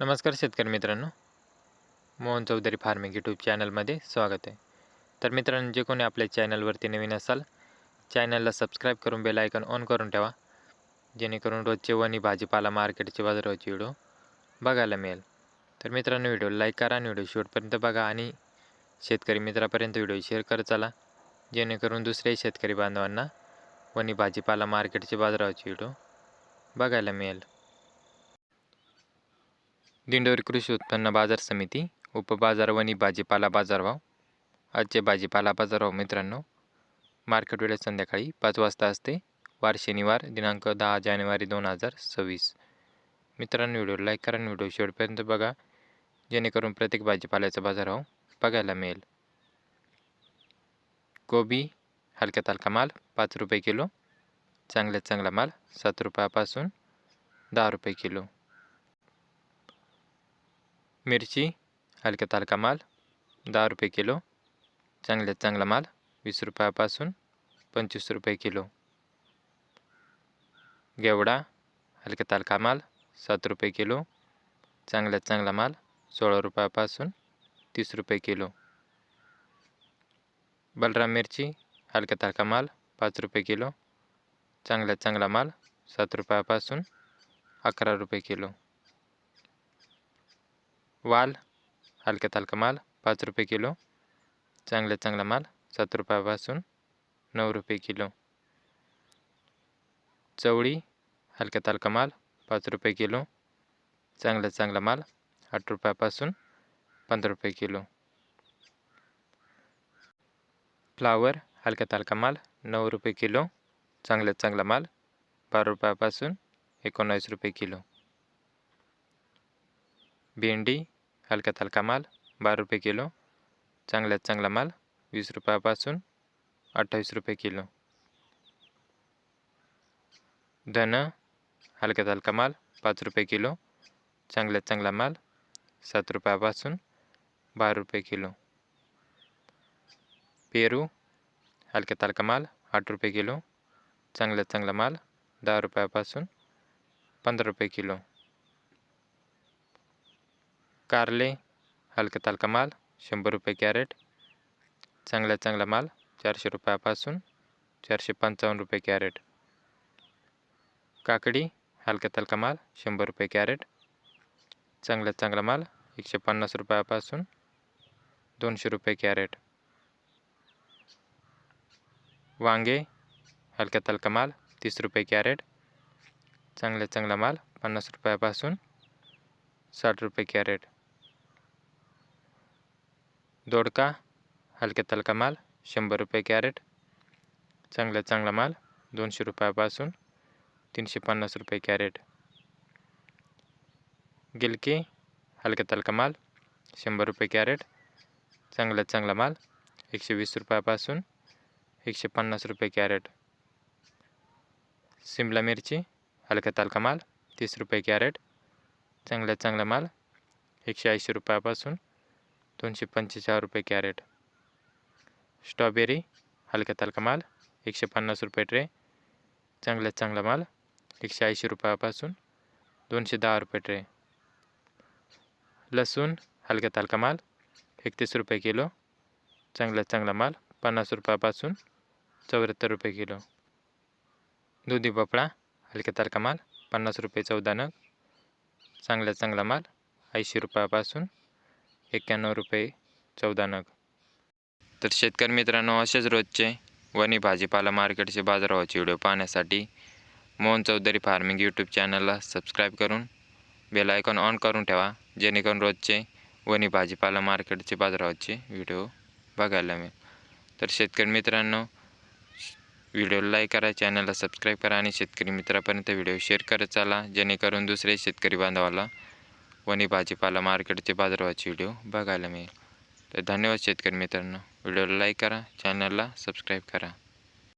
नमस्कार शेतकरी मित्रांनो. मोहन चौधरी फार्मिंग यूट्यूब चॅनलमध्ये स्वागत आहे. तर मित्रांनो जे कोणी आपल्या चॅनलवरती नवीन असाल चॅनलला सबस्क्राईब करून बेल आयकॉन ऑन करून ठेवा. जेणेकरून रोजचे वणी भाजीपाला मार्केटचे बाजाराचे व्हिडिओ बघायला मिळेल. तर मित्रांनो व्हिडिओ लाईक करा आणि व्हिडिओ शेवटपर्यंत बघा आणि शेतकरी मित्रापर्यंत व्हिडिओ शेअर करत चला. जेणेकरून दुसऱ्याही शेतकरी बांधवांना वणी भाजीपाला मार्केटचे बाजाराचे व्हिडिओ बघायला मिळेल. दिंडोरी कृषी उत्पन्न बाजार समिती उपबाजार वणी भाजीपाला बाजारभाव आजचे भाजीपाला बाजारभाव मित्रांनो मार्केट वेळेस संध्याकाळी पाच वाजता असते वार शनिवार दिनांक दहा जानेवारी दोन हजार सव्वीस. मित्रांनो व्हिडिओ लाईक करा आणि व्हिडिओ शेवटपर्यंत बघा. जेणेकरून प्रत्येक भाजीपाल्याचा बाजारभाव बघायला मिळेल. कोबी हलक्यात हलका माल पाच रुपये किलो चांगल्यात चांगला माल सात रुपयापासून दहा रुपये किलो. मिरची हलक्यात तालका माल दहा रुपये किलो चांगल्यात चांगला माल वीस रुपयापासून पंचवीस रुपये किलो. गेवडा हलक्यात तालका माल सात रुपये किलो चांगल्यात चांगला माल सोळा रुपयापासून तीस रुपये किलो. बलराम मिरची हलक्यात तालका माल पाच रुपये किलो चांगल्यात चांगला माल सात रुपयापासून अकरा रुपये किलो. वाल हलक्यात हलका माल पाच रुपये किलो. चांगला चांगला माल सात रुपयापासून नऊ रुपये किलो. चवळी हलक्यात हलका माल पाच रुपये किलो. चांगला चांगला माल आठ रुपयापासून पंधरा रुपये किलो. फ्लावर हलक्यात हलका माल नऊ रुपये किलो. चांगल्यात चांगला माल बारा रुपयापासून एकोणावीस रुपये किलो. भेंडी हलक्यात हलका माल बारा रुपये किलो चांगल्यात चांगला माल वीस रुपयापासून अठ्ठावीस रुपये किलो. धन हलक्यात हलका माल पाच रुपये किलो चांगल्यात चांगला माल सात रुपयापासून बारा रुपये किलो. पेरू हलक्यात हलका माल आठ रुपये किलो चांगल्यात चांगला माल दहा रुपयापासून पंधरा रुपये किलो. कारले हलक्यात हलका माल शंभर रुपये कॅरेट चांगल्यात चांगला माल चारशे रुपयापासून चारशे पंचावन्न रुपये कॅरेट. काकडी हलक्यात हलका माल शंभर रुपये कॅरेट चांगल्यात चांगला माल एकशे पन्नास रुपयापासून दोनशे रुपये कॅरेट. वांगे हलक्यात हलका माल तीस रुपये कॅरेट चांगला चांगला माल पन्नास रुपयापासून साठ रुपये कॅरेट. दोडका हलक्यात हलका माल शंभर रुपये कॅरेट चांगल्यात चांगला माल दोनशे रुपयापासून तीनशे पन्नास रुपये कॅरेट गिलकी हलक्यात हलका माल शंभर रुपये कॅरेट चांगल्यात चांगला माल एकशे वीस रुपयापासून एकशे पन्नास रुपये कॅरेट सिमला मिरची हलक्यात हलका माल तीस रुपये कॅरेट चांगल्यात चांगला माल एकशे ऐंशी रुपयापासून दोनशे पंचेचाळीस रुपये कॅरेट. स्ट्रॉबेरी हलक्यात हलका माल एकशे पन्नास रुपये ट्रे चांगल्यात चांगला माल एकशे ऐंशी रुपयापासून दोनशे दहा रुपये ट्रे. लसूण हलक्यात हलका माल एकतीस रुपये किलो चांगल्यात चांगला माल पन्नास रुपयापासून चौऱ्याहत्तर रुपये किलो. दुधी भोपळा हलक्यात हलका माल पन्नास रुपये चौदा नग चांगल्यात चांगला माल ऐंशी रुपयापासून एक्क्याण्णव रुपये चौदा नग. तर शेतकरी मित्रांनो असेच रोजचे वणी भाजीपाला मार्केटचे बाजारभावाचे व्हिडिओ पाहण्यासाठी मोहन चौधरी फार्मिंग यूट्यूब चॅनलला सबस्क्राईब करून बेल आयकॉन ऑन करून ठेवा जेणेकरून रोजचे वणी भाजीपाला मार्केटचे बाजारभावाचे व्हिडिओ बघायला मिळेल. तर शेतकरी मित्रांनो व्हिडिओ लाईक करा चॅनलला सबस्क्राईब करा आणि शेतकरी मित्रापर्यंत व्हिडिओ शेअर करत चाला जेणेकरून दुसरे शेतकरी बांधवाला वणी भाजीपाला मार्केटचे बाजारभावाचे व्हिडिओ बघायला मिळेल. तर धन्यवाद शेतकरी मित्रांनो. व्हिडिओला लाईक करा चॅनलला सबस्क्राईब करा.